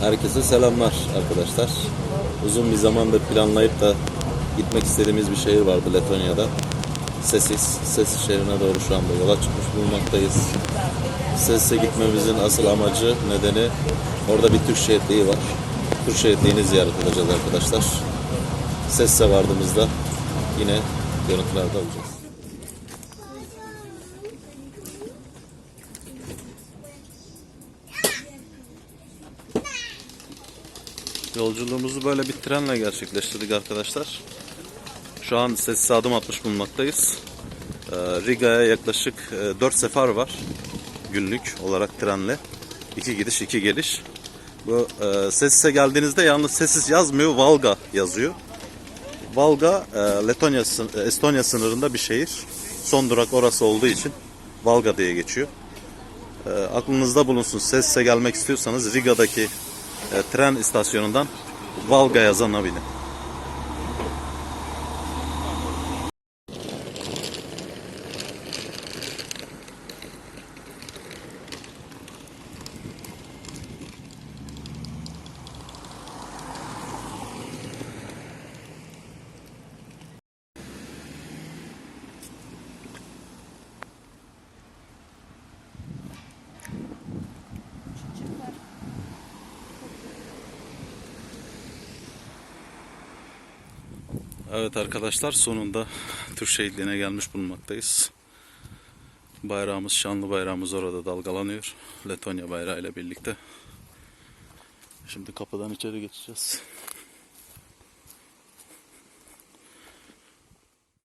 Herkese selamlar arkadaşlar. Uzun bir zamandır planlayıp da gitmek istediğimiz bir şehir vardı Letonya'da. Sesis. Sesis şehrine doğru şu anda yola çıkmış bulunmaktayız. Sesis'e gitmemizin asıl amacı, nedeni orada bir Türk şehitliği var. Türk şehitliğini ziyaret edeceğiz arkadaşlar. Sesis'e vardığımızda yine görüntülerde olacağız. Yolculuğumuzu böyle bir trenle gerçekleştirdik arkadaşlar. Şu an sessiz adım atmış bulunmaktayız. Ee, Riga'ya yaklaşık 4 sefer var günlük olarak trenle. 2 gidiş 2 geliş. Bu e, Sessiz'e geldiğinizde yalnız Sessiz yazmıyor, Valga yazıyor. Valga e, Letonya, sın- Estonya sınırında bir şehir. Son durak orası olduğu için Valga diye geçiyor. E, aklınızda bulunsun. Sessiz'e gelmek istiyorsanız Riga'daki e, tren istasyonundan Valga yazana binin. Evet arkadaşlar sonunda Türk şehitliğine gelmiş bulunmaktayız. Bayrağımız, şanlı bayrağımız orada dalgalanıyor. Letonya bayrağı ile birlikte. Şimdi kapıdan içeri geçeceğiz.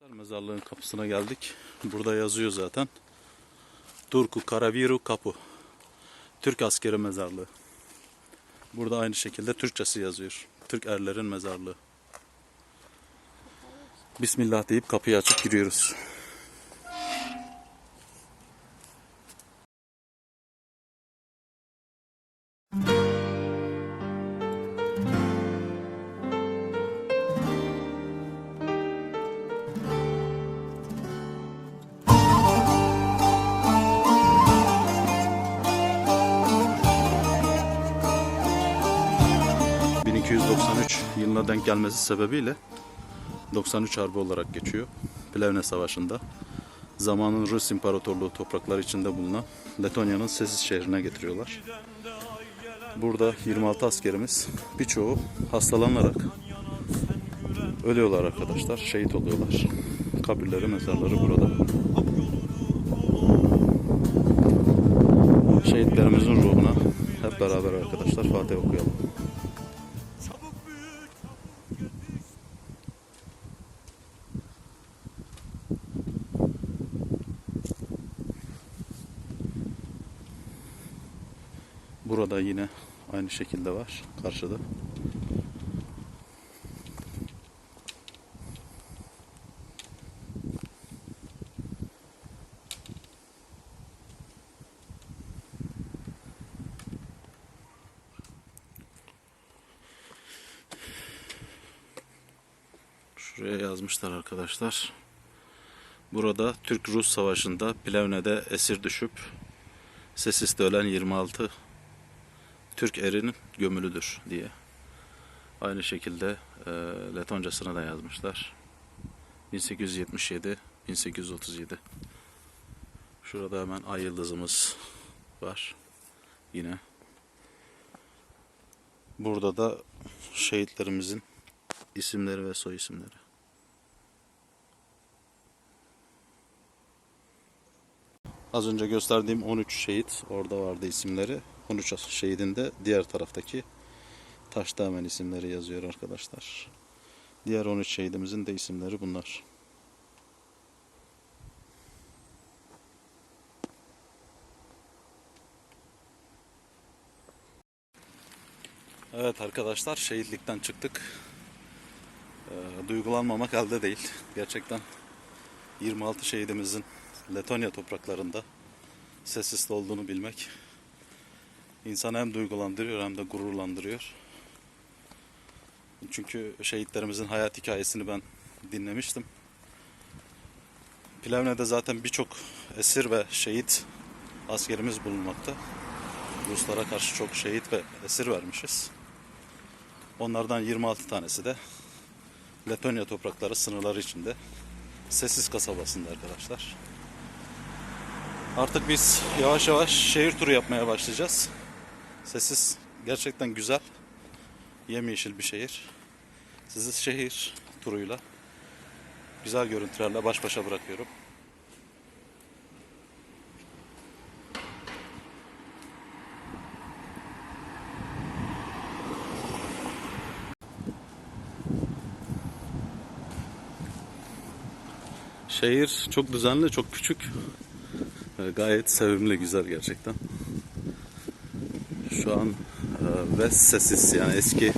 Mezarlığın kapısına geldik. Burada yazıyor zaten. Turku Karaviru Kapı. Türk askeri mezarlığı. Burada aynı şekilde Türkçesi yazıyor. Türk erlerin mezarlığı. Bismillah deyip kapıyı açıp giriyoruz. ...1293 yılına denk gelmesi sebebiyle 93 Harbi olarak geçiyor. Plevne Savaşı'nda zamanın Rus İmparatorluğu toprakları içinde bulunan Letonya'nın Sesis şehrine getiriyorlar. Burada 26 askerimiz birçoğu hastalanarak ölüyorlar arkadaşlar. Şehit oluyorlar. Kabirleri, mezarları burada. Şehitlerimizin ruhuna hep beraber arkadaşlar Fatih okuyalım. Burada yine aynı şekilde var karşıda. Şuraya yazmışlar arkadaşlar. Burada Türk-Rus savaşında Plevne'de esir düşüp Sesis'te ölen 26 Türk erin gömülüdür diye. Aynı şekilde e, Letoncasına da yazmışlar. 1877 1837. Şurada hemen ay yıldızımız var. Yine. Burada da şehitlerimizin isimleri ve soy isimleri. Az önce gösterdiğim 13 şehit orada vardı isimleri. 13 şehidin de diğer taraftaki taşta hemen isimleri yazıyor arkadaşlar. Diğer 13 şehidimizin de isimleri bunlar. Evet arkadaşlar şehitlikten çıktık. Ee, duygulanmamak elde değil. Gerçekten 26 şehidimizin Letonya topraklarında sessiz olduğunu bilmek insanı hem duygulandırıyor hem de gururlandırıyor. Çünkü şehitlerimizin hayat hikayesini ben dinlemiştim. Plevne'de zaten birçok esir ve şehit askerimiz bulunmakta. Ruslara karşı çok şehit ve esir vermişiz. Onlardan 26 tanesi de Letonya toprakları sınırları içinde. Sessiz kasabasında arkadaşlar. Artık biz yavaş yavaş şehir turu yapmaya başlayacağız. Sessiz gerçekten güzel. Yemyeşil bir şehir. Sizi şehir turuyla güzel görüntülerle baş başa bırakıyorum. Şehir çok düzenli, çok küçük. Ee, Gayet sevimli, güzel gerçekten. Şu an e, West Sesis yani eski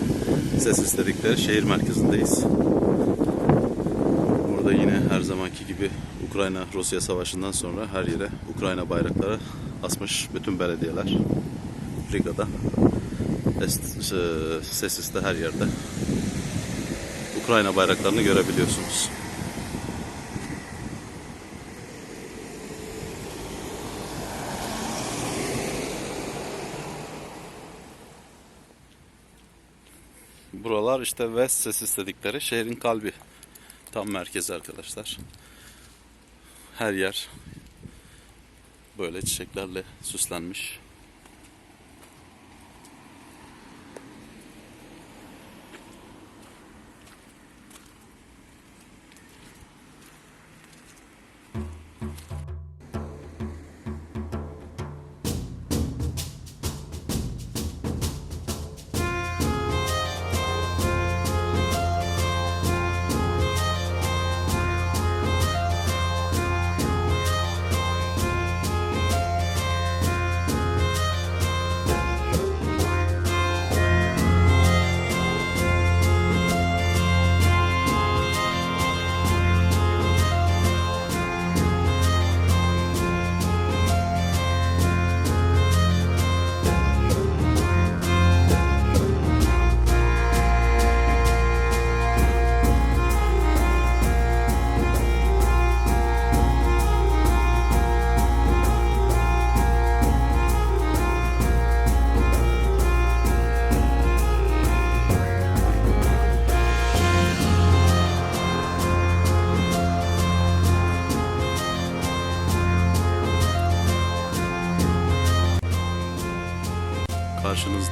Sesis dedikleri şehir merkezindeyiz. Burada yine her zamanki gibi Ukrayna-Rusya savaşından sonra her yere Ukrayna bayrakları asmış bütün belediyeler. Riga'da, e, Sesis'te her yerde Ukrayna bayraklarını görebiliyorsunuz. Buralar işte West Sesis dedikleri şehrin kalbi. Tam merkezi arkadaşlar. Her yer böyle çiçeklerle süslenmiş.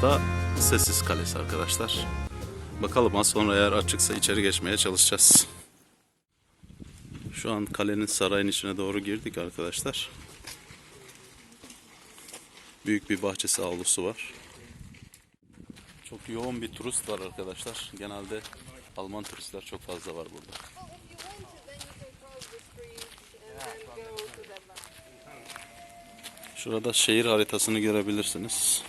Karşınızda Sessiz Kalesi arkadaşlar. Bakalım az sonra eğer açıksa içeri geçmeye çalışacağız. Şu an kalenin sarayın içine doğru girdik arkadaşlar. Büyük bir bahçesi avlusu var. Çok yoğun bir turist var arkadaşlar. Genelde Alman turistler çok fazla var burada. Şurada şehir haritasını görebilirsiniz.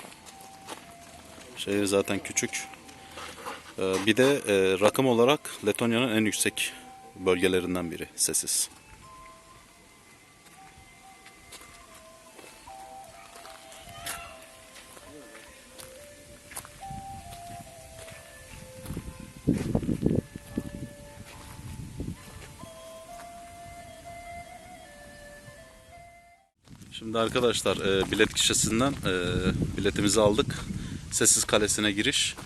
Şehir zaten küçük. Ee, Bir de e, rakım olarak Letonya'nın en yüksek bölgelerinden biri Sesiz. Şimdi arkadaşlar e, bilet kişisinden e, biletimizi aldık. Sessiz Kalesi'ne giriş.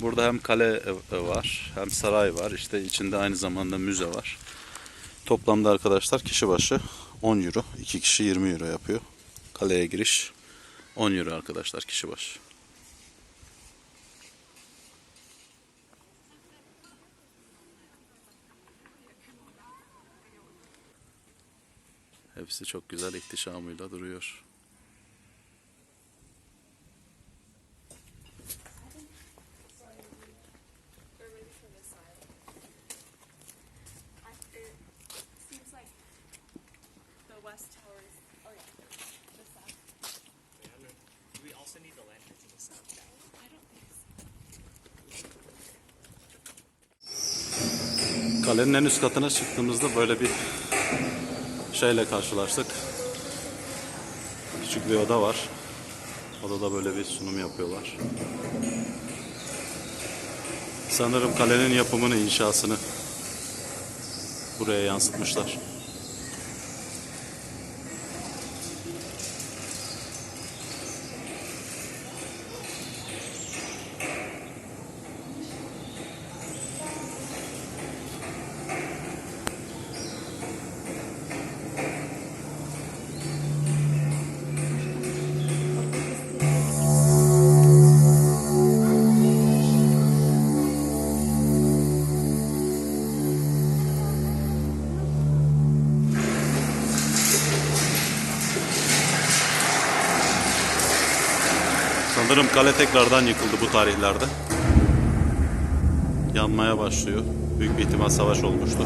Burada hem kale e, var hem saray var. İşte içinde aynı zamanda müze var. Toplamda arkadaşlar kişi başı 10 euro. 2 kişi 20 euro yapıyor. Kaleye giriş 10 euro arkadaşlar kişi başı. Hepsi çok güzel ihtişamıyla duruyor. Kalenin en üst katına çıktığımızda böyle bir şeyle karşılaştık. Küçük bir oda var. Odada böyle bir sunum yapıyorlar. Sanırım kalenin yapımını, inşasını buraya yansıtmışlar. Kale tekrardan yıkıldı bu tarihlerde. Yanmaya başlıyor. Büyük bir ihtimal savaş olmuştur.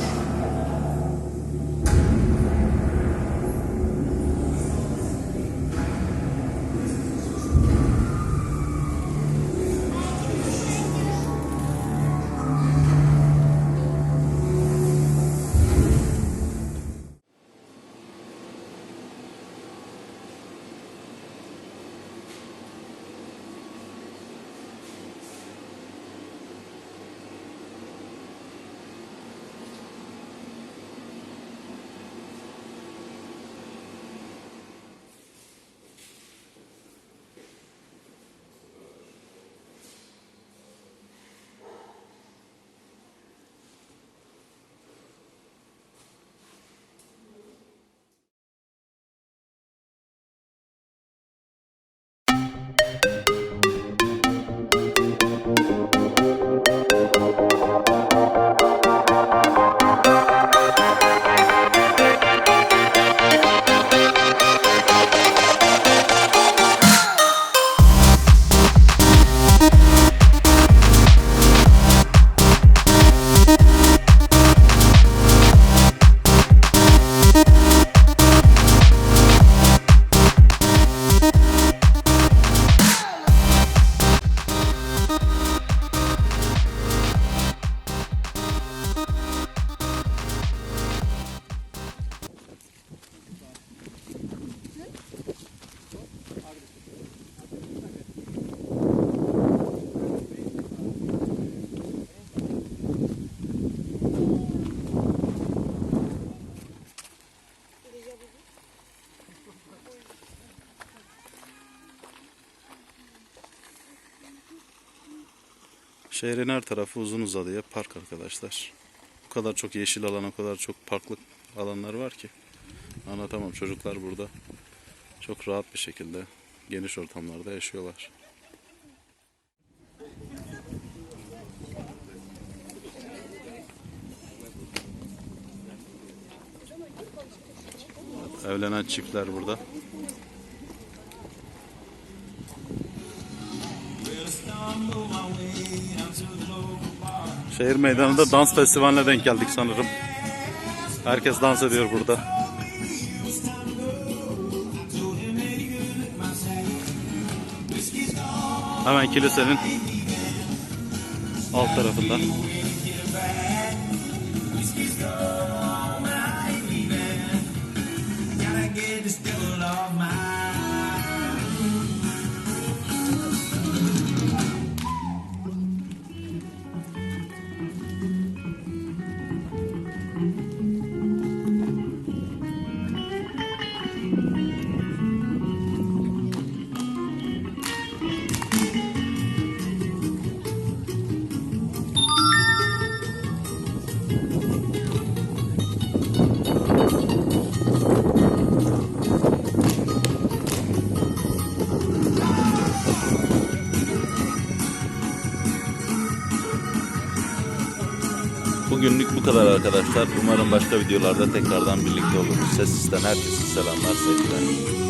Şehrin her tarafı uzun uzadıya park arkadaşlar. O kadar çok yeşil alan, o kadar çok parklık alanlar var ki. Anlatamam. Çocuklar burada çok rahat bir şekilde geniş ortamlarda yaşıyorlar. Evlenen çiftler burada. Şehir meydanında dans festivaline denk geldik sanırım. Herkes dans ediyor burada. Hemen kilisenin alt tarafında. Kadar arkadaşlar. Umarım başka videolarda tekrardan birlikte oluruz. Ses isten herkese selamlar, sevgiler.